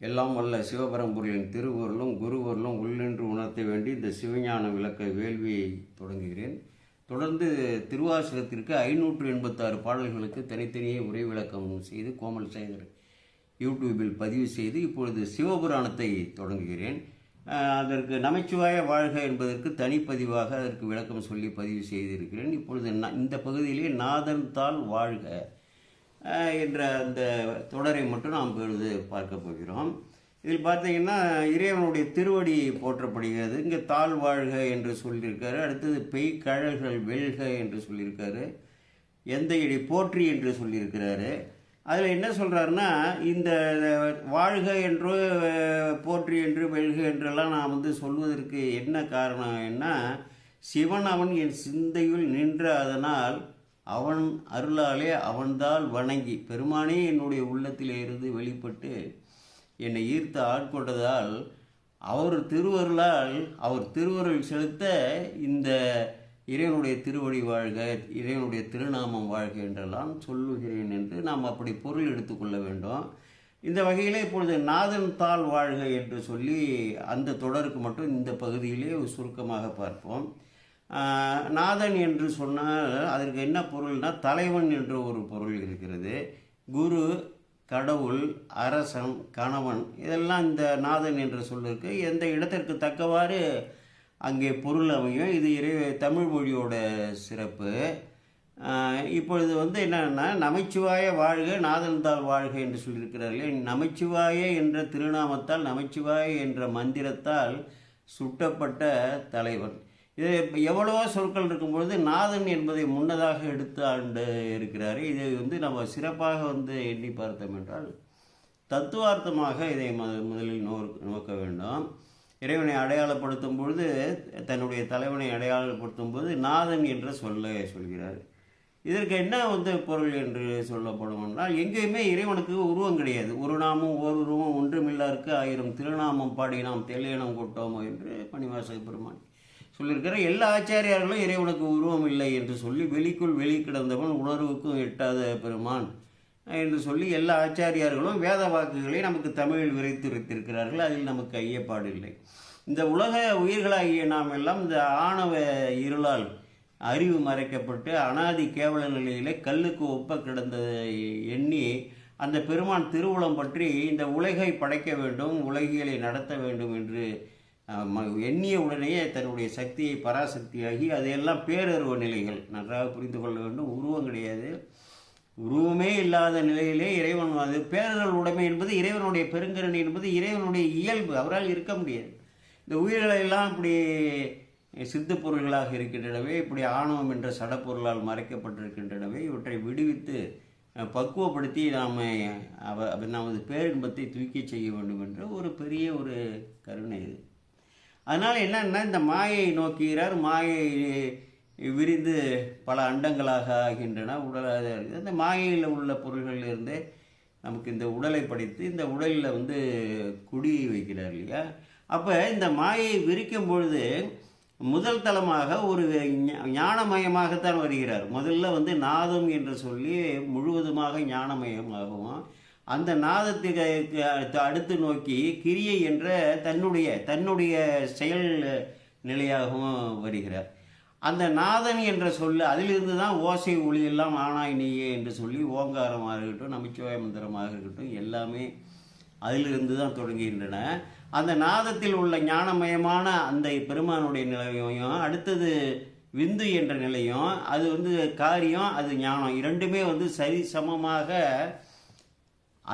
எல்லாம் வல்ல சிவபரம்பொருளின் திருவருளும் குருவருளும் உள்ளின்று உணர்த்த வேண்டி இந்த சிவஞான விளக்க வேள்வியை தொடங்குகிறேன். தொடர்ந்து திருவாசகத்திற்கு ஐநூற்று எண்பத்தாறு பாடல்களுக்கு தனித்தனியே உரை விளக்கம் செய்து கோமல் சேகர் யூடியூபில் பதிவு செய்து இப்பொழுது சிவபுராணத்தை தொடங்குகிறேன். அதற்கு நமச்சிவாய வாழ்க என்பதற்கு தனிப்பதிவாக அதற்கு விளக்கம் சொல்லி பதிவு செய்திருக்கிறேன். இப்பொழுது ந- இந்த பகுதியிலே நாதன் தாள் வாழ்க. என்ற அந்த தொடரை மட்டும் நாம் இப்பொழுது பார்க்க போகிறோம். இதில் பார்த்தீங்கன்னா இறைவனுடைய திருவடி போற்றப்படுகிறது. இங்கே தாழ் வாழ்க என்று சொல்லியிருக்காரு. அடுத்தது பெய் கழல்கள் வெல்க என்று சொல்லியிருக்காரு. எந்த இடி போற்றி என்று சொல்லியிருக்கிறாரு. அதில் என்ன சொல்கிறாருன்னா இந்த வாழ்க என்று போற்றி என்று வெல்க என்றெல்லாம் நான் வந்து சொல்வதற்கு என்ன காரணம் என்ன சிவன் அவன் என் சிந்தையில் நின்ற அதனால் அவன் அருளாலே அவன்தால் வணங்கி பெருமானே என்னுடைய உள்ளத்திலே இருந்து வெளிப்பட்டு என்னை ஈர்த்து ஆட்கொண்டதால் அவர் திருவருளால் அவர் திருவருள் செலுத்த இந்த இறைவனுடைய திருவடி வாழ்க இறைவனுடைய திருநாமம் வாழ்க என்றெல்லாம் சொல்லுகிறேன் என்று நாம் அப்படி பொருள் எடுத்துக்கொள்ள வேண்டும். இந்த வகையில் இப்பொழுது நாதன் தாள் வாழ்க என்று சொல்லி அந்த தொடருக்கு மட்டும் இந்த பகுதியிலே சுருக்கமாக பார்ப்போம். நாதன் என்று சொன்னால் அதற்கு என்ன பொருள்னா தலைவன் என்ற ஒரு பொருள் இருக்கிறது. குரு கடவுள் அரசன் கணவன் இதெல்லாம் இந்த நாதன் என்ற சொல்லிருக்கு. எந்த இடத்திற்கு தக்கவாறு அங்கே பொருள் அமையும் இது இறை தமிழ் மொழியோட சிறப்பு. இப்பொழுது வந்து என்னென்னா நமச்சிவாய வாழ்க நாதன்தாள் வாழ்க என்று சொல்லியிருக்கிறார்களே நமச்சிவாய என்ற திருநாமத்தால் நமச்சிவாய என்ற மந்திரத்தால் சுட்டப்பட்ட தலைவன். இது எவ்வளவோ சொற்கள் இருக்கும்பொழுது நாதன் என்பதை முன்னதாக எடுத்து ஆண்டு இருக்கிறார். இதை வந்து நம்ம சிறப்பாக வந்து எண்ணி பார்த்தோம் என்றால் தத்துவார்த்தமாக இதை முதலில் நோ நோக்க வேண்டும். இறைவனை அடையாளப்படுத்தும் பொழுது தன்னுடைய தலைவனை அடையாளப்படுத்தும் போது நாதன் என்ற சொல்ல சொல்கிறார். இதற்கு என்ன வந்து பொருள் என்று சொல்லப்படும் என்றால் எங்கேயுமே இறைவனுக்கு உருவம் கிடையாது. ஒரு நாமும் ஒரு உருவம் ஒன்றுமில்லாருக்கு ஆயிரம் திருநாமம் பாடி நாம் தெளியனம் கொட்டோமோ என்று பணிவாசக பெருமான் சொல்லியிருக்கிற எல்லா ஆச்சாரியார்களும் இறைவனுக்கு உருவம் இல்லை என்று சொல்லி வெளிக்குள் வெளி கிடந்தவன் உணர்வுக்கும் எட்டாத பெருமான் என்று சொல்லி எல்லா ஆச்சாரியார்களும் வேத வாக்குகளை நமக்கு தமிழில் விரைத்து வைத்திருக்கிறார்கள் அதில் நமக்கு ஐயப்பாடு இல்லை. இந்த உலக உயிர்களாகிய நாம் எல்லாம் இந்த ஆணவ இருளால் அறிவு மறைக்கப்பட்டு அனாதி கேவல நிலையிலே கல்லுக்கு ஒப்ப கிடந்ததை எண்ணி அந்த பெருமான் திருவுளம் பற்றி இந்த உலகை படைக்க வேண்டும் உலகியலை நடத்த வேண்டும் என்று எண்ணிய உடனேயே தன்னுடைய சக்தியை பராசக்தியாகி அதையெல்லாம் பேரருவ நிலைகள் நன்றாக புரிந்து கொள்ள வேண்டும். உருவம் கிடையாது. உருவமே இல்லாத நிலையிலே இறைவன் அது பேரர்கள் உடைமை என்பது இறைவனுடைய பெருங்கரணி என்பது இறைவனுடைய இயல்பு. அவரால் இருக்க முடியாது. இந்த உயிர்களெல்லாம் இப்படி சித்து பொருள்களாக இருக்கின்றனவே இப்படி ஆணவம் என்ற சடப்பொருளால் மறைக்கப்பட்டிருக்கின்றனவே இவற்றை விடுவித்து பக்குவப்படுத்தி நாம் அவ அவ- நமது பேரின்பத்தை தூக்கி செய்ய வேண்டும் என்ற ஒரு பெரிய ஒரு கருணை இது. அதனால் என்னன்னா இந்த மாயை நோக்குகிறார் மாயை விரிந்து பல அண்டங்களாக ஆகின்றன உடலாக இந்த மாயையில் உள்ள பொருள்களிலிருந்து நமக்கு இந்த உடலை படித்து இந்த உடலில் வந்து குடி வைக்கிறார் இல்லையா? அப்போ இந்த மாயை விரிக்கும் பொழுது முதல் தளமாக ஒரு ஞானமயமாகத்தான் வருகிறார். முதல்ல வந்து நாதம் என்று சொல்லி முழுவதுமாக ஞானமயமாகவும் அந்த நாதத்துக்கு அடுத்து நோக்கி கிரியை என்ற தன்னுடைய தன்னுடைய செயல் நிலையாகவும் வருகிறார். அந்த நாதன் என்ற சொல்லு அதிலிருந்து தான் ஓசை ஒளி எல்லாம் ஆனாய் நீயே என்று சொல்லி ஓங்காரமாக இருக்கட்டும் நமச்சிவாய மந்திரமாக இருக்கட்டும் எல்லாமே அதிலிருந்து தான் தொடங்குகின்றன. அந்த நாதத்தில் உள்ள ஞானமயமான அந்த பெருமானுடைய நிலையையும் அடுத்தது விந்து என்ற நிலையும் அது வந்து காரியம் அது ஞானம் இரண்டுமே வந்து சரி சமமாக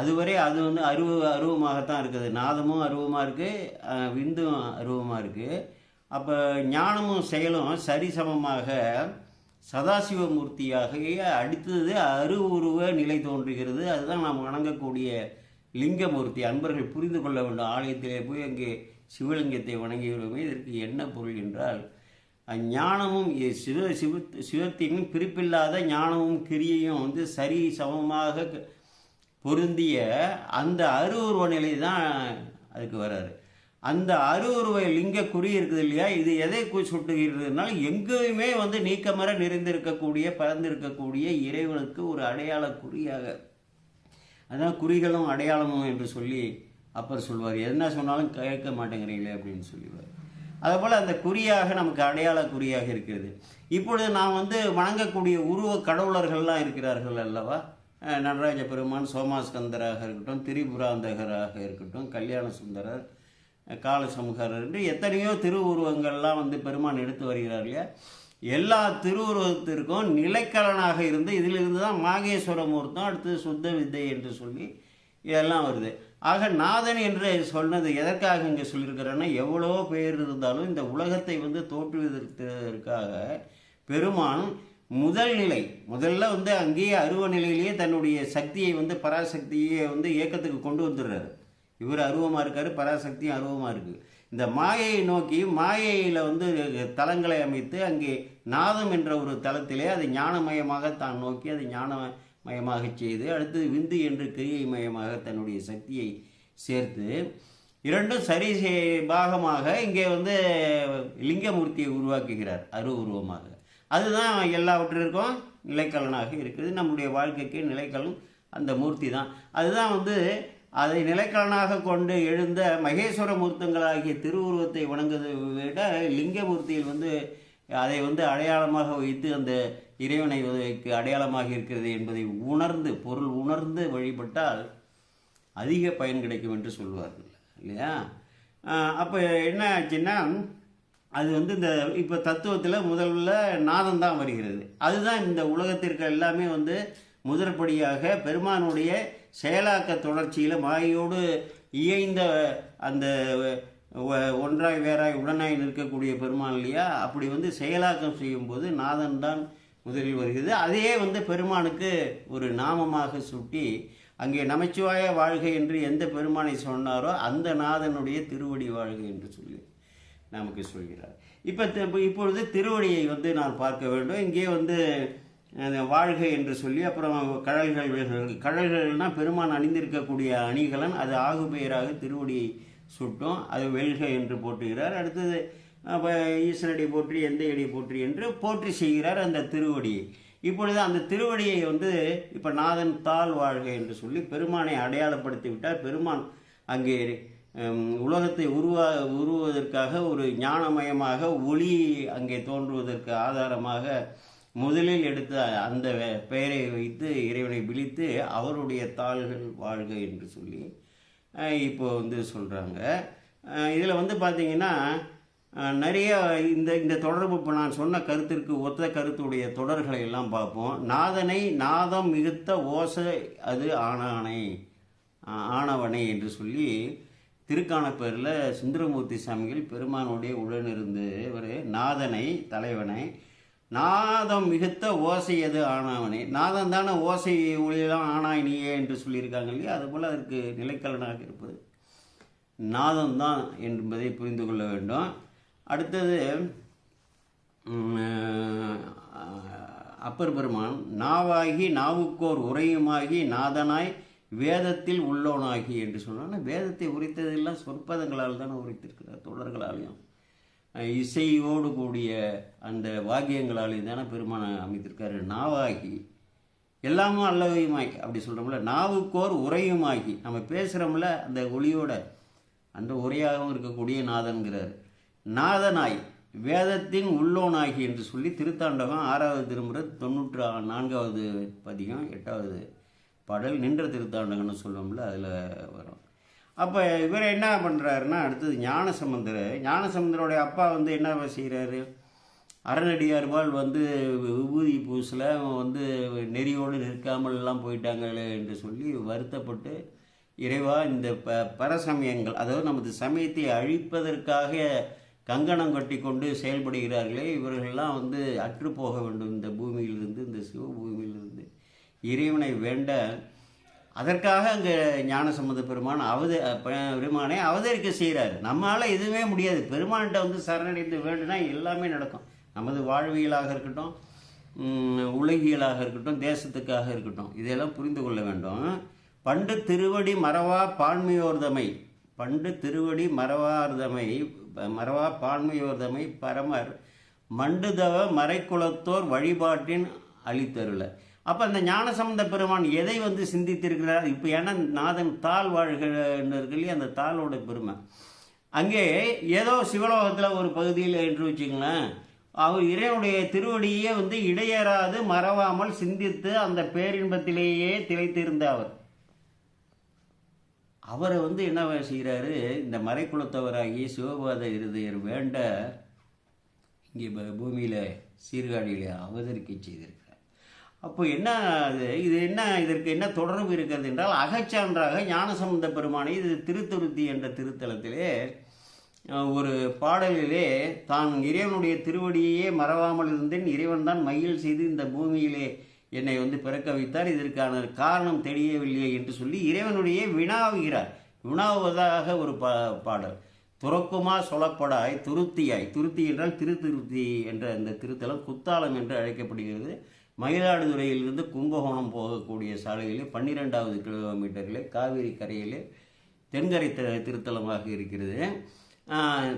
அதுவரை அது வந்து அருவ அருவமாகத்தான் இருக்குது. நாதமும் அருவமாக இருக்குது விந்தும் அருவமாக இருக்குது அப்போ ஞானமும் செயலும் சரிசமமாக சதாசிவமூர்த்தியாக அடுத்தது அருவுருவ நிலை தோன்றுகிறது. அதுதான் நாம் வணங்கக்கூடிய லிங்கமூர்த்தி. அன்பர்கள் புரிந்து கொள்ள வேண்டும். ஆலயத்திலே போய் அங்கே சிவலிங்கத்தை வணங்குகிறோமே இதற்கு என்ன பொருள் என்றால் ஞானமும் சிவ சிவ சிவத்தின் பிரிப்பில்லாத ஞானமும் கிரியையும் வந்து சரி சமமாக பொருந்திய அந்த அருவுருவ நிலை தான் அதுக்கு வராரு. அந்த அருவுருவ லிங்க குறி இருக்குது இல்லையா? இது எதை சுட்டுகிறதுனால எங்கேயுமே வந்து நீக்கமர நிறைந்திருக்கக்கூடிய பறந்திருக்கக்கூடிய இறைவனுக்கு ஒரு அடையாள குறியாக. அதான் குறிகளும் அடையாளமும் என்று சொல்லி அப்பர் சொல்வார். என்ன சொன்னாலும் கேட்க மாட்டேங்கிறீங்களே அப்படின்னு சொல்லுவார் அதுபோல் அந்த குறியாக நமக்கு அடையாள குறியாக இருக்கிறது. இப்பொழுது நாம் வந்து வணங்கக்கூடிய உருவ கடவுளர்கள்லாம் இருக்கிறார்கள் அல்லவா? நடராஜ பெருமான் சோமாஸ்கந்தராக இருக்கட்டும் திரிபுராந்தகராக இருக்கட்டும் கல்யாண சுந்தரர் காலசமுகரர் என்று எத்தனையோ திருவுருவங்கள்லாம் வந்து பெருமான் எடுத்து வருகிறார் இல்லையா? எல்லா திருவுருவத்திற்கும் நிலைக்கலனாக இருந்து இதிலிருந்து தான் மாகேஸ்வர மூர்த்தம் அடுத்து சுத்த வித்தை என்று சொல்லி இதெல்லாம் வருது. ஆக நாதன் என்று சொன்னது எதற்காக இங்கே சொல்லியிருக்கிறேன்னா எவ்வளோ பேர் இருந்தாலும் இந்த உலகத்தை வந்து தோற்றுவதற்காக பெருமான் முதல் நிலை. முதல்ல வந்து அங்கேயே அருவ நிலையிலேயே தன்னுடைய சக்தியை வந்து பராசக்தியை வந்து இயக்கத்துக்கு கொண்டு வந்துடுறாரு. இவர் அருவமாக இருக்காரு பராசக்தியும் அருவமாக இருக்குது இந்த மாயையை நோக்கி மாயையில் வந்து தலங்களை அமைத்து அங்கே நாதம் என்ற ஒரு தலத்திலே அது ஞானமயமாக தான் நோக்கி அதை ஞானமயமாக செய்து அடுத்து விந்து என்று கிரியை மயமாக தன்னுடைய சக்தியை சேர்த்து இரண்டும் சரி பாகமாக இங்கே வந்து லிங்கமூர்த்தியை உருவாக்குகிறார் அரு உருவமாக. அதுதான் எல்லாவற்றிற்கும் நிலைக்கலனாக இருக்குது. நம்முடைய வாழ்க்கைக்கு நிலைக்கலன் அந்த மூர்த்தி தான். அதுதான் வந்து அதை நிலைக்கலனாக கொண்டு எழுந்த மகேஸ்வர மூர்த்தங்களாகிய திருவுருவத்தை வணங்குவதை விட லிங்கமூர்த்தியில் வந்து அதை வந்து அடையாளமாக வைத்து அந்த இறைவனை அடையாளமாக இருக்கிறது என்பதை உணர்ந்து பொருள் உணர்ந்து வழிபட்டால் அதிக பயன் கிடைக்கும் என்று சொல்வார்கள் இல்லையா? அப்போ என்ன ஆச்சுன்னா அது வந்து இந்த இப்போ தத்துவத்தில் முதல்ல நாதம் தான் வருகிறது. அதுதான் இந்த உலகத்திற்கு எல்லாமே வந்து முதற்படியாக பெருமானுடைய செயலாக்க தொடர்ச்சியில் மாயோடு இயைந்த அந்த ஒன்றாய் வேறாய் உடனாய் நிற்கக்கூடிய பெருமான் இல்லையா? அப்படி வந்து செயலாக்கம் செய்யும்போது நாதன் தான் முதலில் வருகிறது. அதையே வந்து பெருமானுக்கு ஒரு நாமமாக சுட்டி அங்கே நமச்சிவாய வாழ்க என்று எந்த பெருமானை சொன்னாரோ அந்த நாதனுடைய திருவடி வாழ்க என்று சொல்லி நமக்கு சொல்கிறார். இப்போ இப்பொழுது திருவடியை வந்து நான் பார்க்க வேண்டும். இங்கே வந்து வாழ்க என்று சொல்லி அப்புறம் கழல்கள் கழல்கள்னால் பெருமான் அணிந்திருக்கக்கூடிய அணிகலன். அது ஆகு பெயராக திருவடியை சுட்டும். அது வெல்க என்று போட்டுகிறார் அடுத்தது ஈஸ்வரடி போற்றி எந்த அடி போற்றி என்று போற்றி செய்கிறார் அந்த திருவடியை. இப்பொழுது அந்த திருவடியை வந்து இப்போ நாதன் தாழ் வாழ்க என்று சொல்லி பெருமானை அடையாளப்படுத்தி விட்டார் பெருமான் அங்கே உலகத்தை உருவா உருவதற்காக ஒரு ஞானமயமாக ஒளி அங்கே தோன்றுவதற்கு ஆதாரமாக முதலில் எடுத்த அந்த பெயரை வைத்து இறைவனை விழித்து அவருடைய தாள்கள் வாழ்க என்று சொல்லி இப்போ வந்து சொல்கிறாங்க இதில் வந்து பார்த்தீங்கன்னா நிறைய இந்த இந்த தொடர்பு இப்போ நான் சொன்ன கருத்திற்கு ஒத்த கருத்துடைய தொடர்களை எல்லாம் பார்ப்போம். நாதனை நாதம் மிகுத்த ஓசை அது ஆனானை ஆனவனை என்று சொல்லி திருக்கானப்பேரில் சுந்தரமூர்த்தி சாமிகள் பெருமானுடைய உடனிருந்து ஒரு நாதனை தலைவனை நாதம் மிகுத்த ஓசை எது ஆனாவனே? நாதம் தானே ஓசை ஒளியெல்லாம் ஆனாய் நீயே என்று சொல்லியிருக்காங்க இல்லையா? அதுபோல் அதற்கு நிலைக்கலனாக இருப்பது. நாதம் தான் என்பதை புரிந்து கொள்ள வேண்டும். அடுத்தது அப்பர் பெருமான் நாவாகி நாவுக்கோர் உரையுமாகி நாதனாய் வேதத்தில் உள்ளோனாகி என்று சொன்னால் வேதத்தை உரித்ததெல்லாம் சொற்பதங்களால் தானே உரைத்திருக்கிறார் தொடர்களாலையும். இசையோடு கூடிய அந்த வாக்கியங்களாலையும் தானே பெருமான அமைத்திருக்காரு. நாவாகி எல்லாமும் அல்லவையுமாகி அப்படி சொல்கிறோம்ல நாவுக்கோர் உரையுமாகி நம்ம பேசுகிறோம்ல அந்த ஒளியோட அந்த உரையாகவும் இருக்கக்கூடிய நாதன்கிறார். நாதனாய் வேதத்தின் உள்ளோனாகி என்று சொல்லி திருத்தாண்டகம் ஆறாவது திருமுறை தொண்ணூற்று நான்காவது பதிகம் எட்டாவது பாடல் நின்ற திருத்தாண்டகன்னு சொல்லுவோம்ல அதில் வரும். அப்போ இவர் என்ன பண்ணுறாருன்னா அடுத்தது ஞானசமுந்தர் ஞானசமுந்தரோடைய அப்பா வந்து என்ன செய்கிறாரு அறநடியார்பால் வந்து விபூதி பூசில் வந்து நெறியோடு நிற்காமல்லாம் போயிட்டாங்களே என்று சொல்லி வருத்தப்பட்டு இறைவா இந்த ப பரசமயங்கள் அதாவது நமது சமயத்தை அழிப்பதற்காக கங்கணம் கட்டி கொண்டு செயல்படுகிறார்களே இவர்கள்லாம் வந்து அற்றுப்போக வேண்டும். இந்த பூமியிலிருந்து இந்த சிவ இறைவனை வேண்ட அதற்காக அங்கே ஞானசம்பந்த பெருமான் அவத பெருமானை அவதரிக்க செய்கிறார். நம்மளால் எதுவுமே முடியாது. பெருமான்கிட்ட வந்து சரணடைந்து வேண்டுனா எல்லாமே நடக்கும். நமது வாழ்வியலாக இருக்கட்டும் உலகியலாக இருக்கட்டும் தேசத்துக்காக இருக்கட்டும் இதெல்லாம் புரிந்து கொள்ள வேண்டும். பண்டு திருவடி மறவா பான்மையோர்தமை. பண்டு திருவடி மறவார்தமை மறவா பான்மையோர்தமை பரமர் மண்டுதவ மறைக்குலத்தோர் வழிபாட்டின் அளித்தருளை. அப்போ அந்த ஞானசம்பந்த பெருமான் எதை வந்து சிந்தித்திருக்கிறார்? இப்போ ஏன்னா நாதன் தாள் வாழ்கின்ற இல்லையா அந்த தாளோட பெருமை. அங்கே ஏதோ சிவலோகத்தில் ஒரு பகுதியில் என்று வச்சுங்களேன் அவர் இறைவனுடைய திருவடியே வந்து இடையேறாது மறவாமல் சிந்தித்து அந்த பேரின்பத்திலேயே திளைத்திருந்த அவர். அவரை வந்து என்ன செய்கிறாரு இந்த மறைக்குலத்தவராகி சிவபாத இருதயர் வேண்ட இங்கே ப- சீர்காழியில் அவதரிக்க செய்திருக்கு அப்போ என்ன அது? இது என்ன இதற்கு என்ன தொடர்பு இருக்கிறது என்றால் அகச்சான்றாக ஞானசம்பந்த பெருமானை இது திருத்துருத்தி என்ற திருத்தலத்திலே ஒரு பாடலிலே தான் இறைவனுடைய திருவடியையே மறவாமல் இருந்தேன். இறைவன் தான் மயில் செய்து இந்த பூமியிலே என்னை வந்து பிறக்க வைத்தார். இதற்கான காரணம் தெரியவில்லை என்று சொல்லி இறைவனுடைய வினாவுகிறார். வினாவுவதாக ஒரு பா பாடல். துறக்குமா சொலப்படாய் துருத்தியாய். துருத்தி என்றால் திருத்திருத்தி என்ற அந்த திருத்தலம் குத்தாலம் என்று அழைக்கப்படுகிறது. மயிலாடுதுறையிலிருந்து கும்பகோணம் போகக்கூடிய சாலையிலே பன்னிரெண்டாவது கிலோமீட்டரிலே காவிரி கரையிலே தென்கரை த- திருத்தலமாக இருக்கிறது.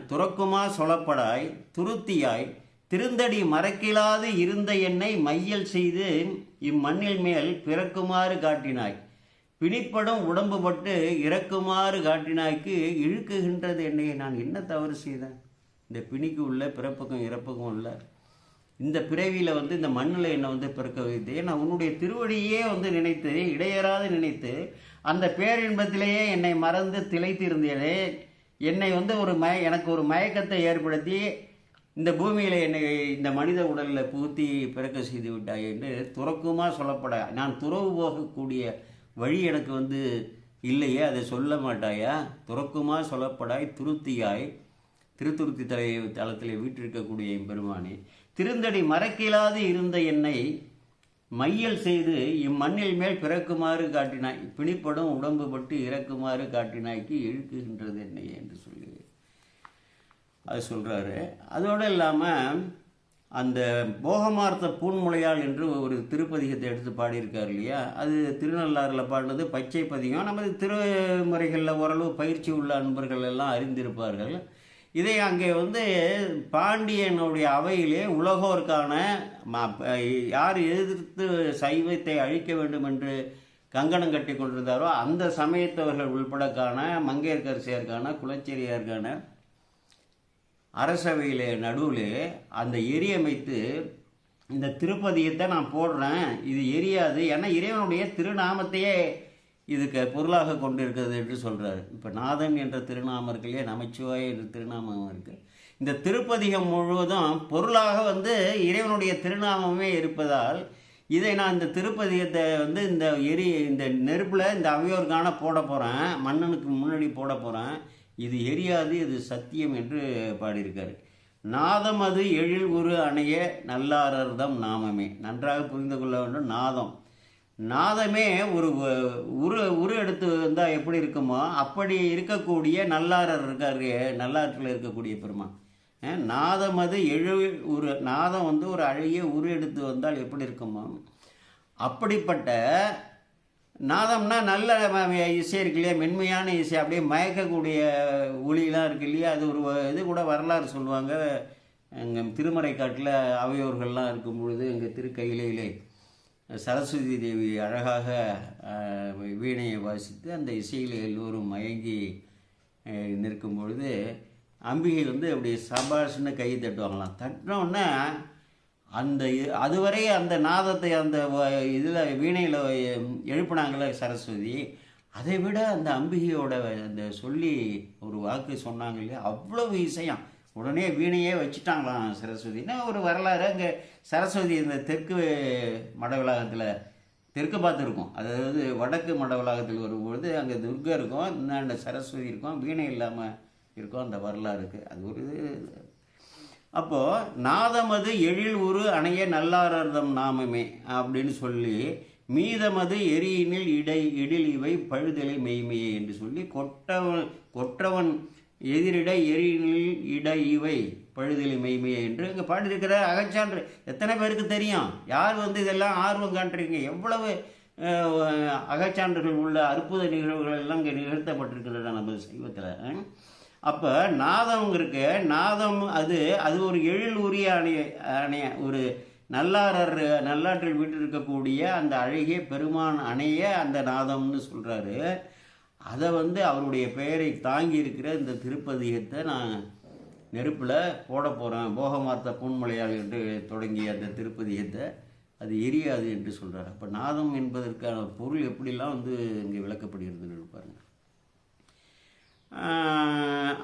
துறக்குமா சொலப்படாய் துருத்தியாய் திருந்தடி மறக்கிலாது இருந்த என்னை மையல் செய்து இம்மண்ணில் மேல் பிறக்குமாறு காட்டினாய். பிணிப்படும் உடம்பு பட்டு இறக்குமாறு காட்டினாய்க்கு இழுக்குகின்றது என்னை நான் என்ன தவறு செய்தேன்? இந்த பிணிக்கு உள்ள பிறப்புக்கும் இறப்புக்கும் உள்ள இந்த பிறவியில் வந்து இந்த மண்ணில் என்னை வந்து பிறக்க வைத்து நான் உன்னுடைய திருவடியே வந்து நினைத்து இடையறாது நினைத்து அந்த பேரின்பத்திலேயே என்னை மறந்து திளைத்திருந்தேனே. என்னை வந்து ஒரு மய எனக்கு ஒரு மயக்கத்தை ஏற்படுத்தி இந்த பூமியில் என்னை இந்த மனித உடலில் புகுத்தி பிறக்க செய்து விட்டாய் என்று துறக்குமா சொல்லப்பட நான் துறவு போகக்கூடிய வழி எனக்கு வந்து இல்லையே அதை சொல்ல மாட்டாயா? துறக்குமா சொல்லப்படாய் துருத்தியாய். திருத்துருத்தி தலை தளத்தில் வீற்றிருக்கக்கூடிய எம்பெருமானே திருந்தடி மறக்கிலாது இருந்த என்னை மையல் செய்து இம்மண்ணில் மேல் பிறக்குமாறு காட்டினாய். பிணிப்படும் உடம்பு பட்டு இறக்குமாறு காட்டினாய்க்கு இழுக்குகின்றது என்னை என்று சொல்லி அது சொல்கிறாரு அதோடு இல்லாமல் அந்த போகமார்த்த பூன்முளையாள் என்று ஒரு திருப்பதிகத்தை எடுத்து பாடியிருக்கார் இல்லையா? அது திருநள்ளாறில் பாடினது பச்சை பதிகம் நமது திருமுறைகளில் ஓரளவு பயிற்சி உள்ள அன்பர்கள் எல்லாம் அறிந்திருப்பார்கள். இதை அங்கே வந்து பாண்டியனுடைய அவையிலே உலகோருக்கான ம- யார் எதிர்த்து சைவத்தை அழிக்க வேண்டும் என்று கங்கணம் கட்டி கொண்டிருந்தாரோ அந்த சமயத்தவர்கள் உள்படக்கான மங்கையர்கரசியாருக்கான குலச்சேரியாருக்கான அரசவையில் நடுவில் அந்த எரி அமைத்து இந்த திருப்பதியத்தை நான் போடுறேன். இது எரியாது. ஏன்னா இறைவனுடைய திருநாமத்தையே இதுக்கு பொருளாக கொண்டிருக்கிறது என்று சொல்கிறாரு இப்போ நாதன் என்ற திருநாமம் இருக்கு இல்லையா என்ற திருநாமம் இருக்குது இந்த திருப்பதிகம் முழுவதும் பொருளாக வந்து இறைவனுடைய திருநாமமே இருப்பதால் இதை நான் இந்த திருப்பதியத்தை வந்து இந்த எரி இந்த நெருப்பில் இந்த அவையோருக்கான போட போகிறேன் மன்னனுக்கு முன்னாடி போட போகிறேன் இது எரியாது இது சத்தியம் என்று பாடியிருக்காரு. நாதம் அது எழில் குரு அணைய நல்லாரர்தம் நாமமே. நன்றாக புரிந்து கொள்ள வேண்டும். நாதம். நாதமே ஒரு உரு உரு எடுத்து வந்தால் எப்படி இருக்குமோ அப்படி இருக்கக்கூடிய நல்லாரர் இருக்காரு நல்லாற்றில் இருக்கக்கூடிய பெருமான். நாதம் அது எழு உரு நாதம் வந்து ஒரு அழகிய உரு எடுத்து வந்தால் எப்படி இருக்குமோ. அப்படிப்பட்ட நாதம்னா நல்ல இசை இருக்கு இல்லையா? மென்மையான இசை. அப்படியே மயக்கக்கூடிய ஒளியெலாம் இருக்கு இல்லையா? அது ஒரு இது கூட வரலாறு சொல்லுவாங்க. எங்கள் திருமறைக்காட்டில் அவையோர்கள்லாம் இருக்கும் பொழுது எங்கள் திருக்கையிலே சரஸ்வதி தேவி அழகாக வீணையை வாசித்து அந்த இசையில் எல்லோரும் மயங்கி நிற்கும் பொழுது அம்பிகை வந்து அப்படி சபாஷன்னு கை தட்டுவாங்களாம். தட்டினோடனே அந்த அதுவரை அந்த நாதத்தை அந்த இதில் வீணையில் எழுப்புனாங்களே சரஸ்வதி. அதை விட அந்த அம்பிகையோட அந்த சொல்லி ஒரு வாக்கு சொன்னாங்க இல்லையா? அவ்வளவு இசையாம். உடனே வீணையே வச்சுட்டாங்களாம் சரஸ்வதினா ஒரு வரலாறு? அங்கே சரஸ்வதி இந்த தெற்கு மடவிலாகத்தில் தெற்கு பார்த்துருக்கும். அதாவது வடக்கு மடவிலாகத்தில் வரும்பொழுது அங்கே துர்கா இருக்கும் இந்தாண்ட சரஸ்வதி இருக்கும் வீணை இல்லாமல் இருக்கும் அந்த வரலாறு இருக்குது அது ஒரு இது. நாதமது எழில் உரு அணைய நல்லாரதம் நாமமே அப்படின்னு சொல்லி மீதமது எரியினில் இடை இடில் இவை பழுதலை மெய்மையே என்று சொல்லி கொட்டவன் கொற்றவன் எதிரிட எரியினில் இட இவை பழுதலி மெய்மையே என்று இங்கே பாடியிருக்கிற அகச்சான்று. எத்தனை பேருக்கு தெரியும்? யார் வந்து இதெல்லாம் ஆர்வம் காட்டுறீங்க எவ்வளவு அகச்சான்றுகள் உள்ள அற்புத நிகழ்வுகள் எல்லாம் இங்கே நிகழ்த்தப்பட்டிருக்கிறதா நமது சைவத்தில். அப்போ நாதம் இருக்கு. நாதம் அது அது ஒரு எழில் உரிய அணைய அணைய ஒரு நல்லாரர் நல்லாற்றில் வீட்டில் இருக்கக்கூடிய அந்த அழகிய பெருமான் அணைய அந்த நாதம்னு சொல்கிறாரு அதை வந்து அவருடைய பெயரை தாங்கி இருக்கிற இந்த திருப்பதியத்தை நான் நெருப்பில் போட போகிறேன் போகமார்த்த பூன்மலையால் என்று தொடங்கிய அந்த திருப்பதியத்தை அது எரியாது என்று சொல்கிறார் அப்போ நாதம் என்பதற்கான பொருள் எப்படிலாம் வந்து இங்கே விளக்கப்படுகிறதுன்னு பாருங்கள்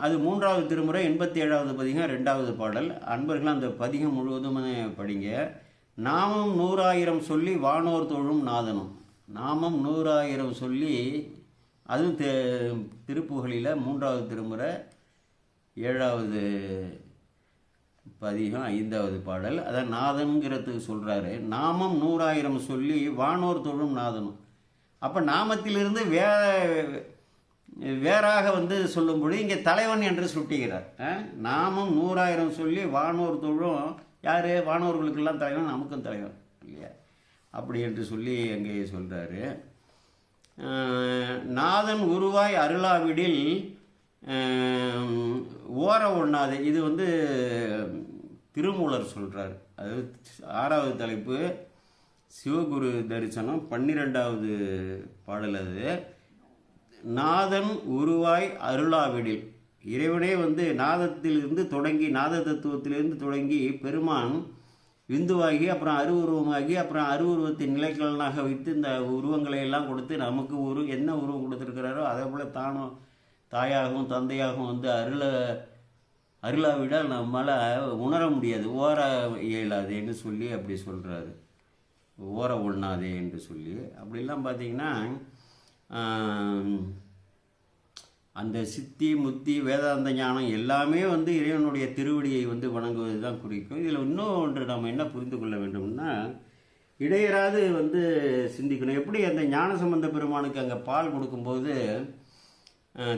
அது மூன்றாவது திருமுறை எண்பத்தி ஏழாவது பதிகம் ரெண்டாவது பாடல். அன்பர்கள் அந்த பதிகம் முழுவதும் படிங்க. நாமம் நூறாயிரம் சொல்லி வானோர் தொழும் நாதனும். நாமம் நூறாயிரம் சொல்லி அதுவும் தெ- திருப்புகழில் மூன்றாவது திருமுறை ஏழாவது பதிகம் ஐந்தாவது பாடல். அதான் நாதன்கிறதுக்கு சொல்கிறாரு நாமம் நூறாயிரம் சொல்லி வானோர் தொழும் நாதனும். அப்போ நாமத்திலிருந்து வே வேறாக வந்து சொல்லும்பொழுது இங்கே தலைவன் என்று சுட்டுகிறார் நாமம் நூறாயிரம் சொல்லி வானோர் தொழும். யார்? வானோர்களுக்கெல்லாம் தலைவன் நமக்கும் தலைவன் இல்லையா? அப்படி என்று சொல்லி அங்கேயே சொல்கிறாரு நாதன் உருவாய் அருளாவிடில் ஓர ஒண்ணாது. இது வந்து திருமூலர் சொல்கிறார் அது ஆறாவது தலைப்பு சிவகுரு தரிசனம் பன்னிரெண்டாவது பாடல் அது. நாதன் உருவாய் அருளாவிடில். இறைவனே வந்து நாதத்திலிருந்து தொடங்கி நாத தத்துவத்திலிருந்து தொடங்கி பெருமான் இந்துவாகி அப்புறம் அருவுருவமாகி அப்புறம் அருவுருவத்தின் நிலைக்கலனாக வைத்து இந்த உருவங்களை எல்லாம் கொடுத்து நமக்கு உரு என்ன உருவம் கொடுத்துருக்கிறாரோ அதே போல் தானும் தாயாகவும் தந்தையாகவும் வந்து அருள அருளாவிட நம்மளால் உணர முடியாது. ஓர இயலாதேன்னு சொல்லி அப்படி சொல்கிறாரு ஓர ஒண்ணாதே என்று சொல்லி. அப்படிலாம் பார்த்தீங்கன்னா அந்த சித்தி முத்தி வேதாந்த ஞானம் எல்லாமே வந்து இறைவனுடைய திருவடியை வந்து வணங்குவது தான் குறிக்கும். இதில் இன்னும் ஒன்று நம்ம என்ன புரிந்து கொள்ள வேண்டும்னா இடையராது வந்து சிந்திக்கணும். எப்படி அந்த ஞான சம்பந்த பெருமானுக்கு அங்கே பால் கொடுக்கும்போது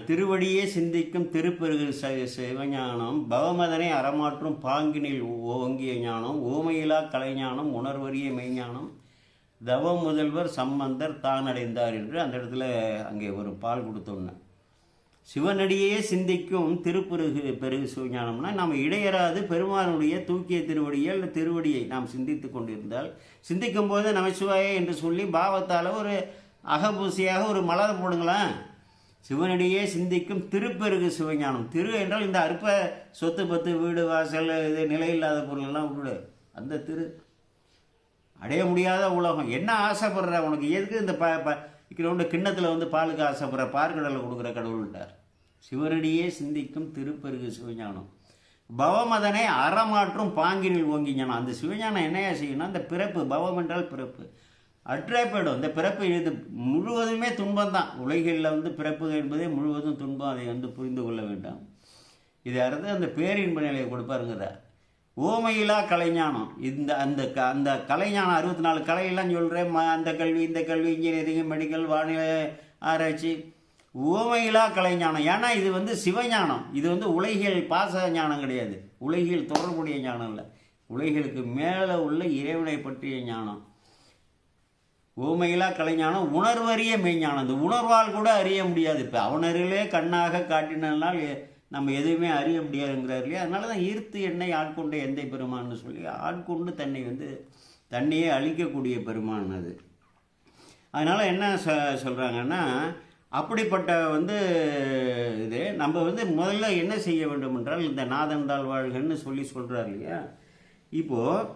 திருவடியே சிந்திக்கும் திருப்பெருகு சிவஞானம் பவமதனை அறமாற்றும் பாங்கினில் ஓங்கிய ஞானம் ஓமையிலா கலைஞானம் உணர்வறிய மெய்ஞானம் தவ முதல்வர் சம்பந்தர் தான் அடைந்தார் என்று அந்த இடத்துல அங்கே ஒரு பால் கொடுத்தோன்னு சிவனடியே சிந்திக்கும் திருப்பெருகு பெருகு சிவஞானம்னா நம்ம இடையராது பெருமானுடைய தூக்கிய திருவடியை அல்ல திருவடியை நாம் சிந்தித்து கொண்டிருந்தால் சிந்திக்கும் போது நமச்சிவாயே என்று சொல்லி பாவத்தால் ஒரு அகபூசியாக ஒரு மலர் போடுங்களேன். சிவனடியே சிந்திக்கும் திருப்பெருகு சிவஞானம். திரு என்றால் இந்த அற்ப சொத்து பத்து வீடு வாசல் இது நிலையில்லாத பொருளெல்லாம் விடு அந்த திரு அடைய முடியாத உலகம். என்ன ஆசைப்படுற? உனக்கு எதுக்கு இந்த ப ப கிண்ணத்தில் வந்து பாலுக்கு ஆசைப்படுற பார்க்கடலை கொடுக்குற கடவுள்ட்டார் சிவரடியே சிந்திக்கும் திருப்பெருகு சிவஞானம். பவமதனை அறமாற்றும் பாங்கினில் ஓங்கி ஞானம். அந்த சிவஞானம் என்னையா செய்யணும் அந்த பிறப்பு பவம் என்றால் பிறப்பு. அற்றே போயிடும். இந்த பிறப்பு இது முழுவதுமே துன்பம் தான். உலகில் வந்து பிறப்பு என்பதே முழுவதும் துன்பம். அதை வந்து புரிந்து கொள்ள வேண்டாம். இது அறுத்து அந்த பேரின்ப நிலையை கொடுப்பாருங்கிறார். ஓமையிலா கலைஞானம். இந்த அந்த க அந்த கலைஞானம் அறுபத்தி நாலு கலையெல்லாம் சொல்கிறேன் ம அந்த கல்வி இந்த கல்வி இன்ஜினியரிங் மெடிக்கல் வானிலை ஆராய்ச்சி. ஓமையிலா கலைஞானம். ஏன்னா இது வந்து சிவஞானம். இது வந்து உலகியல் பாச ஞானம் கிடையாது. உலகியல் தொடர்புடைய ஞானம் இல்லை. உலகியலுக்கு மேலே உள்ள இறைவனை பற்றிய ஞானம். ஓமையிலா கலைஞானம் உணர்வறிய மெய்ஞானம். இந்த உணர்வால் கூட அறிய முடியாது. இப்போ அவனர்களே கண்ணாக காட்டினால் எ- நம்ம எதுவுமே அறிய முடியாதுங்கிறார் இல்லையா? அதனால தான் ஈர்த்து என்னை ஆட்கொண்ட எந்த பெருமான்னு சொல்லி ஆட்கொண்டு தன்னை வந்து தன்னையே அழிக்கக்கூடிய பெருமான் அது. அதனால் என்ன சொ சொல்கிறாங்கன்னா அப்படிப்பட்ட வந்து இது நம்ம வந்து முதல்ல என்ன செய்ய வேண்டும் என்றால் இந்த நாதன் தாழ் வாழ்கன்னு சொல்லி சொல்கிறார் இல்லையா? இப்போது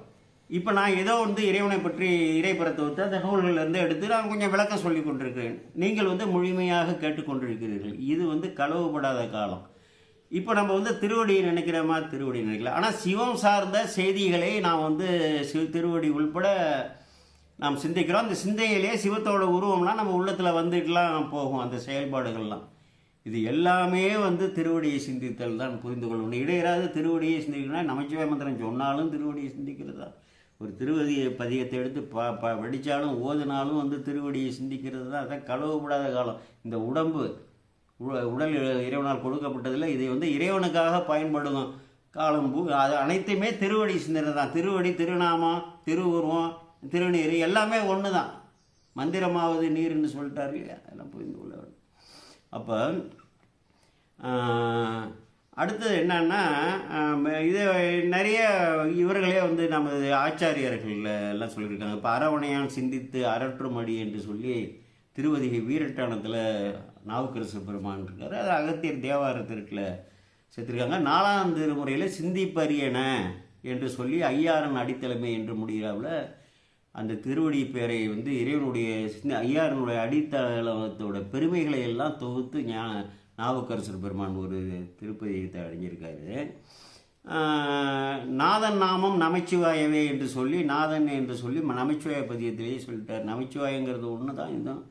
இப்போ நான் ஏதோ வந்து இறைவனை பற்றி இறைபுறத்துவத்தை அந்த நூல்களிலிருந்து எடுத்து நான் கொஞ்சம் விளக்கம் சொல்லி கொண்டிருக்கிறேன். நீங்கள் வந்து முழுமையாக கேட்டுக்கொண்டிருக்கிறீர்கள். இது வந்து களவுபடாத காலம். இப்போ நம்ம வந்து திருவடியை நினைக்கிறோமா? திருவடி நினைக்கல. ஆனால் சிவம் சார்ந்த செய்திகளை நாம் வந்து சிவ திருவடி உள்பட நாம் சிந்திக்கிறோம். அந்த சிந்தையிலே சிவத்தோட உருவம்லாம் நம்ம உள்ளத்தில் வந்துட்டுலாம் போகும் அந்த செயல்பாடுகள்லாம். இது எல்லாமே வந்து திருவடியை சிந்தித்தல் தான் புரிந்து கொள்ளணும். இடையராது திருவடியை சிந்திக்கணும்னா நமச்சிவாய மந்திரம் சொன்னாலும் திருவடியை சிந்திக்கிறது? தான் ஒரு திருவதியை பதியத்தை எடுத்து ப ப படித்தாலும் ஓதுனாலும் வந்து திருவடியை சிந்திக்கிறது தான் அதான் கழுவப்படாத காலம். இந்த உடம்பு உடல் இறைவனால் கொடுக்கப்பட்டதில் இதை வந்து இறைவனுக்காக பயன்படும் காலம் அது அனைத்துமே திருவடி சிந்தனை தான். திருவடி திருநாமம் திருவுருவம் திருநீர் எல்லாமே ஒன்று தான் மந்திரமாவது நீர்னு சொல்லிட்டாரு இல்லையா? அதெல்லாம் புரிந்து கொள்ள அப்போ அடுத்தது என்னன்னா இது நிறைய இவர்களே வந்து நமது ஆச்சாரியர்கள் எல்லாம் சொல்லியிருக்காங்க. இப்போ அரவணையான் சிந்தித்து அரற்றுமடி என்று சொல்லி திருவதிகை வீரட்டானத்தில் நாவுக்கரசு பெருமான் இருக்கார். அது அகத்தியர் தேவாரத்திற்குல சேர்த்திருக்காங்க நாலாம் திருமுறையில் சிந்திப்பரியன என்று சொல்லி ஐயாரன் அடித்தலைமை என்று முடிகிறாவில் அந்த திருவடி பேரை வந்து இறைவனுடைய சிந்த ஐயாரனுடைய அடித்தளத்தோட பெருமைகளை எல்லாம் தொகுத்து ஞா நாவுக்கரசர் பெருமான் ஒரு திருப்பதியத்தை அடைஞ்சிருக்காரு. நாதன் நாமம் நமச்சிவாயவே என்று சொல்லி நாதன் என்று சொல்லி நமைச்சுவாய நமச்சிவாய பதியத்திலேயே சொல்லிட்டார். நமச்சிவாயங்கிறது ஒன்று தான் இதுதான்.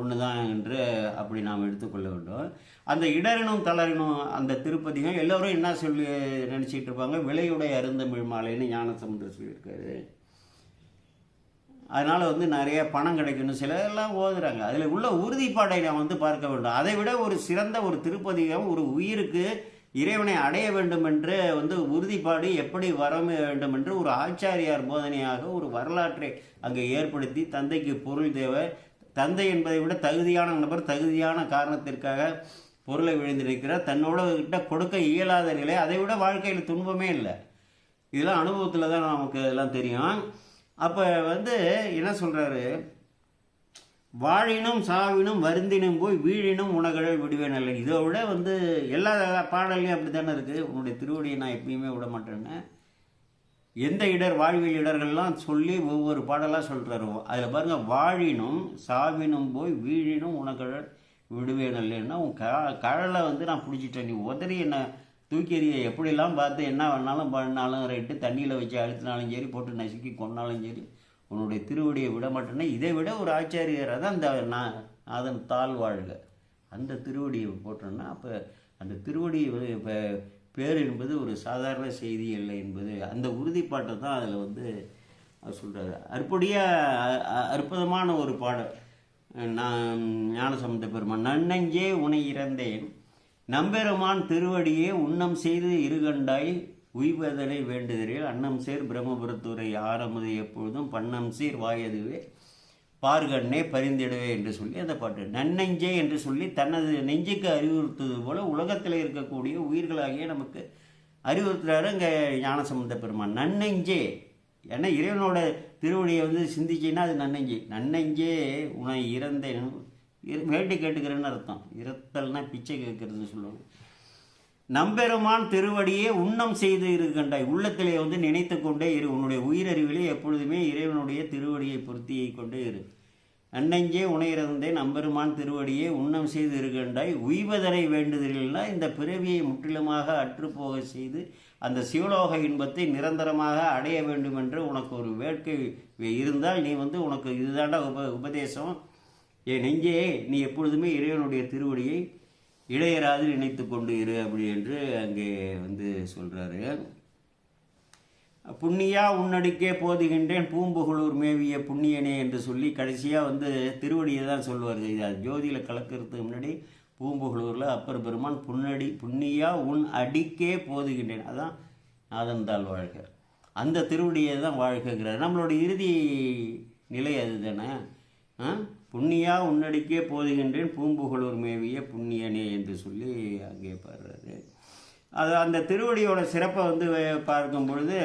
ஒன்று தான் என்று அப்படி நாம் எடுத்துக்கொள்ள வேண்டும். அந்த இடரினும் தளரினும் அந்த திருப்பதிகம் எல்லோரும் என்ன சொல்லி நினச்சிட்டு இருப்பாங்க? விலையுடைய அருந்தமிழ் மாலைன்னு ஞானசமுத்திரம் சொல்லியிருக்காரு. அதனால் வந்து நிறைய பணம் கிடைக்கணும். சில எல்லாம் ஓதுறாங்க. அதில் உள்ள உறுதிப்பாடை நாம் வந்து பார்க்க வேண்டும். அதை விட ஒரு சிறந்த ஒரு திருப்பதிகம் ஒரு உயிருக்கு இறைவனை அடைய வேண்டும் என்று வந்து உறுதிப்பாடு எப்படி வர வேண்டும் என்று ஒரு ஆச்சாரியார் போதனையாக ஒரு வரலாற்றை அங்கே ஏற்படுத்தி தந்தைக்கு பொருள் தேவை. தந்தை என்பதை விட தகுதியான நபர் தகுதியான காரணத்திற்காக பொருளை விழுந்திருக்கிறார். தன்னோட கிட்ட கொடுக்க இயலாத நிலை அதை விட வாழ்க்கையில் துன்பமே இல்லை. இதெல்லாம் அனுபவத்தில் தான் நமக்கு இதெல்லாம் தெரியும். அப்போ வந்து என்ன சொல்கிறாரு வாழினும் சாவினும் வருந்தினும் போய் வீழினும் உணகழல் விடுவேன் இல்லை இதை விட வந்து எல்லா பாடல்லையும் அப்படி தானே இருக்குது உன்னுடைய திருவடியை நான் எப்பயுமே விட மாட்டேன்னு எந்த இடர் வாழ்வியல் இடர்கள்லாம் சொல்லி ஒவ்வொரு பாடலாக சொல்கிறாரு அதில் பாருங்கள் வாழினும் சாவினும் போய் வீழினும் உனக்கு விடுவேன் இல்லைன்னா உன் க கழலை வந்து நான் பிடிச்சிட்டேன். நீ உதறி என்னை தூக்கி எறிய எப்படிலாம் பார்த்து என்ன வேணாலும் பண்ணாலும் ரைட்டு தண்ணியில் வச்சு அழுத்தினாலும் சரி போட்டு நசுக்கி கொன்னாலும் சரி உன்னுடைய திருவடியை விட மாட்டேன்னா இதை விட ஒரு ஆச்சாரியரை தான் இந்த நான் அதன் தாழ் வாழ்க. அந்த திருவடியை போட்டோன்னா அப்போ அந்த திருவடியை இப்போ பேர் என்பது ஒரு சாதாரண செய்தி இல்லை என்பது அந்த உறுதிப்பாட்டை தான் அதில் வந்து அவர் சொல்கிறாரு அற்புதமான ஒரு பாடல். நான் ஞானசம்பந்த பெருமான் நன்னஞ்சே உனை இறந்தேன் நம்பெருமான் திருவடியே உண்ணம் செய்து இருகண்டாய் உய்வதனை வேண்டுதலில் அன்னம் சேர் பிரம்மபுரத்துறை ஆரமுது எப்பொழுதும் பன்னம் சீர் வாயதுவே பார்கண்ணே பரிந்திடவே என்று சொல்லி அந்த பாட்டு. நன்னெஞ்சே என்று சொல்லி தனது நெஞ்சுக்கு அறிவுறுத்துவது போல உலகத்தில் இருக்கக்கூடிய உயிர்களாகிய நமக்கு அறிவுறுத்துறாரு இங்கே ஞானசம்பந்த பெருமான். நன்னெஞ்சே. ஏன்னா இறைவனோட திருவடியை வந்து சிந்திச்சின்னா அது நன்னெஞ்சே. நன்னெஞ்சே உன்னை இறந்தேன். இரு- வேண்டி கேட்டுக்கிறேன்னு அர்த்தம். இறத்தல்னா பிச்சை கேட்கறதுன்னு சொல்லுவாங்க. நம்பெருமான் திருவடியே உண்ணம் செய்து இருக்கின்றாய் உள்ளத்திலே வந்து நினைத்து கொண்டே இரு. உன்னுடைய உயிரறிவிலே எப்பொழுதுமே இறைவனுடைய திருவடியை பொருத்தியை கொண்டே இரு. அன்னஞ்சே உணையிறந்தே நம்பெருமான் திருவடியே உண்ணம் செய்து இருக்கின்றாய் உய்வதனை வேண்டுதலில்னா இந்த பிறவியை முற்றிலுமாக அற்றுப்போக செய்து அந்த சிவலோக இன்பத்தை நிரந்தரமாக அடைய வேண்டும் என்று உனக்கு ஒரு வேட்கை இருந்தால் நீ வந்து உனக்கு இதுதாண்டா உப உபதேசம். என் நெஞ்சே நீ எப்பொழுதுமே இறைவனுடைய திருவடியை இடையராது நினைத்து கொண்டு இரு அப்படி என்று அங்கே வந்து சொல்கிறாரு புண்ணியா உன்னடிக்கே போதுகின்றேன் பூம்புகழூர் மேவிய புண்ணியனே என்று சொல்லி கடைசியாக வந்து திருவடியை தான் சொல்லுவார் இது ஜோதியில் கலக்கிறதுக்கு முன்னாடி பூம்புகலூரில் அப்பர் பெருமான் புன்னடி புண்ணியா உன் அடிக்கே போதுகின்றேன். அதான் நாதந்தாள் வாழ்க. அந்த திருவடியை தான் வாழ்க்கைங்கிறார் நம்மளோட இறுதி நிலை அது தானே புண்ணியா உன்னடிக்கே போதுகின்றேன் பூம்புகலூர் மேவிய புண்ணியனே என்று சொல்லி அங்கே பாடுறாரு. அது அந்த திருவடியோட சிறப்பை வந்து பார்க்கும் பொழுது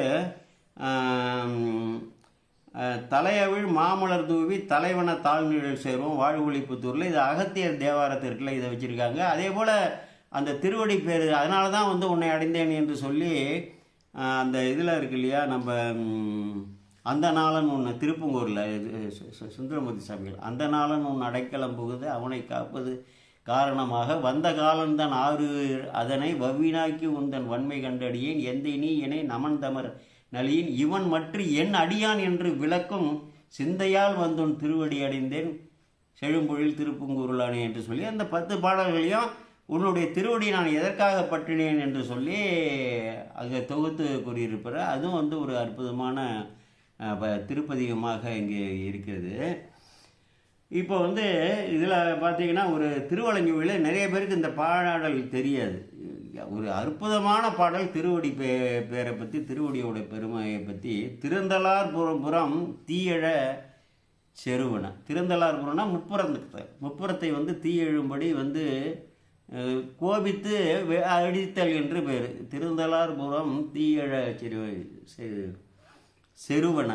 தலையவிழ் மாமலர் தூவி தலைவன தாழ்நிழல் சேரும் வாழ்வொழிப்புத்தூரில் இது அகத்தியர் தேவாரத்திற்குள்ள இதை வச்சுருக்காங்க. அதே போல் அந்த திருவடி பேர் அதனால தான் வந்து உன்னை அடைந்தேன் என்று சொல்லி அந்த இதில் இருக்கு இல்லையா நம்ம அந்த நாளன் ஒன்று திருப்பங்கூரில் சுந்தரமூர்த்தி சாமிகள். அந்த நாளன் உன் அடைக்கலம் புகுது அவனை காப்பது காரணமாக வந்த காலந்தன் ஆறு அதனை வவ்வினாக்கி உந்தன் வன்மை கண்டடியேன். எந்தை நீ எனை நமன் தமர் நலியின்? இவன் மற்ற என் அடியான் என்று விளக்கும் சிந்தையால் வந்துன் திருவடி அடைந்தேன். செழும்பொழில் திருப்புங்கூருளானே என்று சொல்லி அந்த பத்து பாடல்களையும் உன்னுடைய திருவடி நான் எதற்காக பற்றினேன் என்று சொல்லி அங்கே தொகுத்து கூறியிருப்பார். அதுவும் வந்து ஒரு அற்புதமான ப- திருப்பதிகமாக இங்கே இருக்கிறது. இப்போ வந்து இதில் பார்த்தீங்கன்னா ஒரு திருவலங்குவியில் நிறைய பேருக்கு இந்த பாடல் தெரியாது. ஒரு அற்புதமான பாடல் திருவடி பே பேரை பற்றி திருவடியோட பெருமையை பற்றி திருந்தலார் புறம் புறம் தீயழ செருவன. திருந்தலார் புறம்னா முப்புறத்தை முப்புறத்தை வந்து தீயெழும்படி வந்து கோபித்து அடித்தல் என்று பேர். திருந்தலார்புரம் தீயழ செரு செ- செருவன.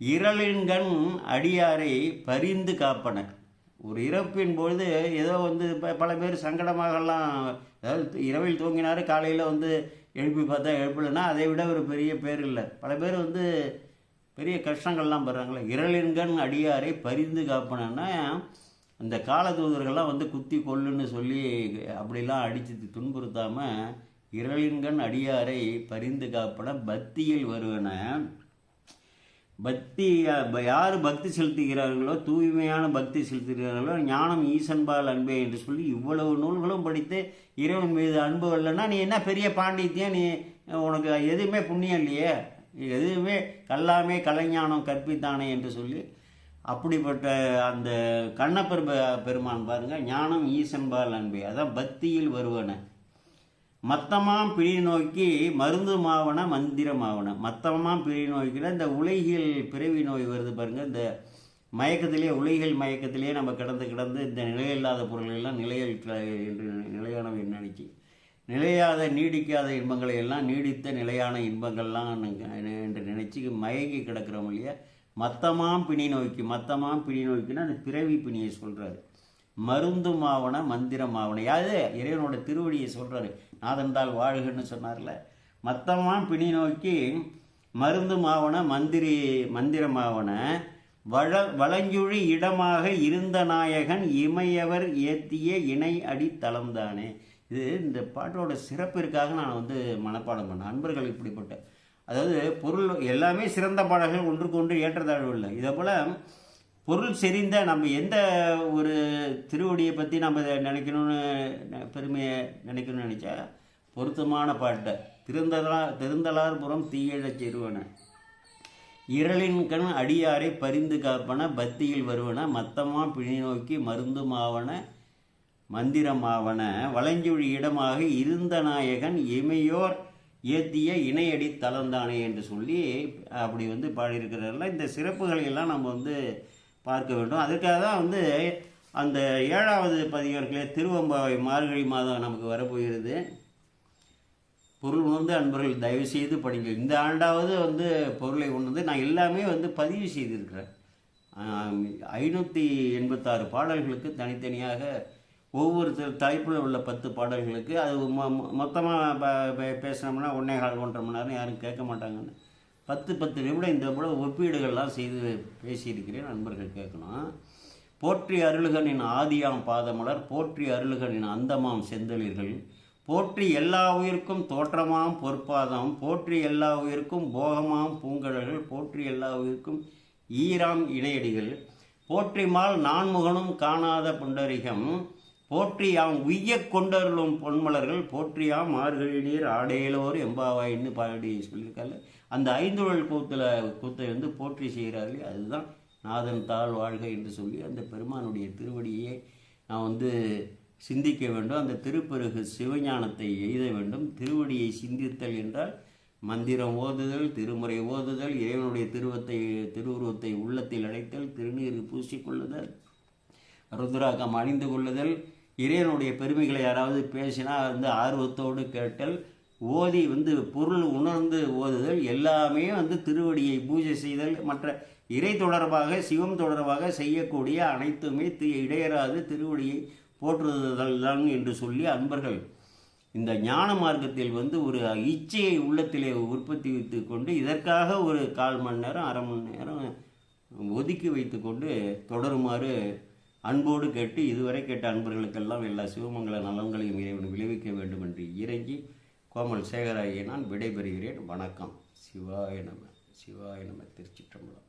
இரளின்கண் அடியாரை பரிந்து காப்பன. ஒரு இறப்பின் பொழுது ஏதோ வந்து இப்போ பல பேர் சங்கடமாகலாம் அதாவது இரவில் தூங்கினார் காலையில் வந்து எழுப்பி பார்த்தா எழுப்பலைன்னா அதை விட ஒரு பெரிய பேர் இல்லை. பல பேர் வந்து பெரிய கஷ்டங்கள்லாம் படுறாங்களே. இரளின்கண் அடியாரை பரிந்து காப்பனன்னா அந்த காலதூதர்கள்லாம் வந்து குத்தி கொல்லுன்னு சொல்லி அப்படிலாம் அடித்து துன்புறுத்தாமல் இரளின்கண் அடியாரை பரிந்து காப்பன பக்தியில் வருவன. பக்தி யார் பக்தி செலுத்துகிறார்களோ தூய்மையான பக்தி செலுத்துகிறார்களோ ஞானம் ஈசன்பால் அன்பே என்று சொல்லி இவ்வளவு நூல்களும் படித்து இறைவன் மீது அன்பு இல்லைன்னா நீ என்ன பெரிய பாண்டித்யம்? நீ உனக்கு எதுவுமே புண்ணியம் இல்லையே. எதுவுமே கல்லாமே கலைஞானம் கற்பித்தானே என்று சொல்லி அப்படிப்பட்ட அந்த கண்ணப்பெரு பெருமான் பாருங்கள் ஞானம் ஈசன்பால் அன்பே. அதான் பக்தியில் வருவன. மத்தமாம் பிழி நோக்கி மருந்து மாவன மந்திரம் ஆவன மத்தமாம் பிழி நோக்கில் இந்த உலகியல் பிறவி நோய் வருது பாருங்க. இந்த மயக்கத்திலே உலகியல் மயக்கத்திலே நம்ம கிடந்து கிடந்து இந்த நிலையில்லாத பொருள்கள்லாம் நிலையற்ற நிலையில் என்று நிலையானவை நினைச்சு? நிலையாத நீடிக்காத இன்பங்களை எல்லாம் நீடித்த நிலையான இன்பங்கள்லாம் என்று நினைச்சு மயங்கி கிடக்கிறோம் இல்லையா? மத்தமாம் பிணி நோக்கி மத்தமாம் பிணி நோக்கினா அந்த பிறவி பிணியை சொல்றாரு. மருந்து மாவன மந்திரம் ஆவன யாது இறைவனோட திருவடியை சொல்றாரு. நாதன்தால் வாழ்கன்னு சொன்னார்ல. மத்தமாம் பிணி நோக்கி மருந்து மாவன மந்திரி மந்திரமாவன வள வளஞ்சுழி இடமாக இருந்த நாயகன் இமையவர் ஏத்திய இணை அடி தளம்தானே. இது இந்த பாட்டோட சிறப்பிற்காக நான் வந்து மனப்பாடம் பண்ணேன். நண்பர்கள் இப்படிப்பட்ட அதாவது பொருள் எல்லாமே சிறந்த பாடல்கள் ஒன்றுக்கு ஒன்று ஏற்றத்தாழ்வு இல்லை. இதே போல் பொருள் செறிந்த நம்ம எந்த ஒரு திருவடியை பற்றி நம்ம இதை நினைக்கணும்னு பெருமையை நினைக்கணும்னு நினச்சா பொருத்தமான பாட்டை. திருந்தலா திருந்தலார்புறம் தீயழச் செருவன இரளின் கண் அடியாரை பரிந்து காப்பன பக்தியில் வருவன மத்தமா பிழி நோக்கி மருந்துமாவன மந்திரமாவன வளைஞ்சொழி இடமாக இருந்த நாயகன் இமையோர் ஏத்திய இணையடி தளந்தானே என்று சொல்லி அப்படி வந்து பாடியிருக்கிறார்கள் இந்த சிறப்புகளை எல்லாம் நம்ம வந்து பார்க்க வேண்டும். அதுக்காக தான் வந்து அந்த ஏழாவது பதிகாரத்திலே திருவம்பாவை மார்கழி மாதம் நமக்கு வரப்போகிறது. பொருள் உணர்ந்து அன்பர்கள் தயவு செய்து படிங்க இந்த ஆண்டாவது வந்து பொருளை உணர்ந்து நான் எல்லாமே வந்து பதிவு செய்திருக்கிறேன். ஐநூற்றி எண்பத்தாறு பாடல்களுக்கு தனித்தனியாக ஒவ்வொரு தலைப்பில் உள்ள பத்து பாடல்களுக்கு அது மொத்தமாக பேசினோம்னா ஒன்றே கால் ஒன்றரை மணி நேரம் யாரும் கேட்க மாட்டாங்கன்னு பத்து பத்து நிமிடம் இந்த போல ஒப்பீடுகள்லாம் செய்து பேசியிருக்கிறேன் நண்பர்கள் கேட்கணும் போற்றி அருளுகனின் ஆதியாம் பாதமலர் போற்றி அருளுகனின் அந்தமாம் செந்தளிர்கள் போற்றி எல்லா உயிருக்கும் தோற்றமாம் பொற்பாதம் போற்றி எல்லா உயிருக்கும் போகமாம் பூங்கடல்கள் போற்றி எல்லா உயிருக்கும் ஈராம் இணையடிகள் போற்றிமால் நான்முகனும் காணாத புண்டரிகம் போற்றியாம் உய்ய கொண்டருளும் பொன்மலர்கள் போற்றியாம் மார்கழி நீர் ஆடையிலோர் எம்பாவாயின்னு பாடி சொல்லியிருக்காரு. அந்த ஐந்துழல் கூத்தில் கூத்தை வந்து போற்றி செய்கிறார்களே அதுதான் நாதன் தாழ் வாழ்க என்று சொல்லி அந்த பெருமானுடைய திருவடியை நான் வந்து சிந்திக்க வேண்டும். அந்த திருப்பெருகு சிவஞானத்தை எய்த வேண்டும். திருவடியை சிந்தித்தல் என்றால் மந்திரம் ஓதுதல் திருமுறை ஓதுதல் இறைவனுடைய திருவத்தை திருவுருவத்தை உள்ளத்தில் அடைத்தல் திருநீர் பூசிக்கொள்ளுதல் ருத்ராகம் அணிந்து கொள்ளுதல் இறைவனுடைய பெருமைகளை யாராவது பேசினா வந்து ஆர்வத்தோடு கேட்டல் ஓதி வந்து பொருள் உணர்ந்து ஓதுதல் எல்லாமே வந்து திருவடியை பூஜை செய்தல். மற்ற இறை தொடர்பாக சிவம் தொடர்பாக செய்யக்கூடிய அனைத்துமே தி- இடையராது திருவடியை போற்றுதல் தான் என்று சொல்லி அன்பர்கள் இந்த ஞான மார்க்கத்தில் வந்து ஒரு இச்சையை உள்ளத்திலே உற்பத்தி வைத்து கொண்டு இதற்காக ஒரு கால் மணி நேரம் அரை மணி நேரம் ஒதுக்கி வைத்துக்கொண்டு தொடருமாறு அன்போடு கேட்டு இதுவரை கேட்ட அன்பர்களுக்கெல்லாம் எல்லா சிவமங்கல நலன்களையும் இறைவன் விளைவிக்க வேண்டும் என்று இறங்கி கோமல் சேகராகிய நான் விடைபெறுகிறேன். வணக்கம். சிவாய நம. சிவாய நம. திருச்சிற்றம்பலம்.